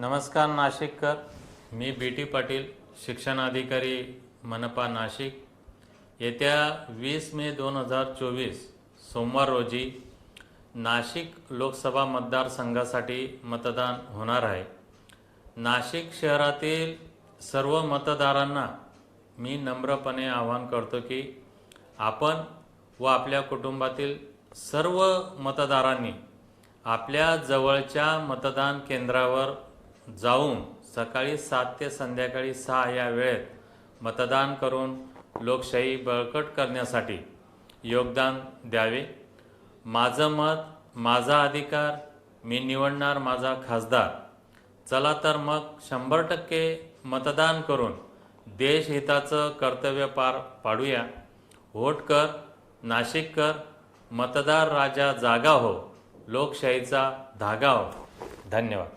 नमस्कार नाशिककर. मी बी टी पाटील शिक्षणाधिकारी मनपा नाशिक. येत्या वीस मे दोन हजार चोवीस सोमवार रोजी नाशिक लोकसभा मतदारसंघासाठी मतदान होणार आहे. नाशिक शहरातील सर्व मतदारांना मी नम्रपणे आवाहन करतो की आपण व आपल्या कुटुंबातील सर्व मतदारांनी आपल्या जवळच्या मतदान केंद्रावर जाऊन सकाळी सात ते संध्याकाळी सहा या वेळेत मतदान करून लोकशाही बळकट करण्यासाठी योगदान द्यावे. माझं मत माझा अधिकार मी निवडणार माझा खासदार. चला तर मग शंभर टक्के मतदान करून देशहिताचं कर्तव्य पार पाडूया. व्होट कर नाशिक कर मतदार राजा जागा हो लोकशाहीचा धागा हो. धन्यवाद.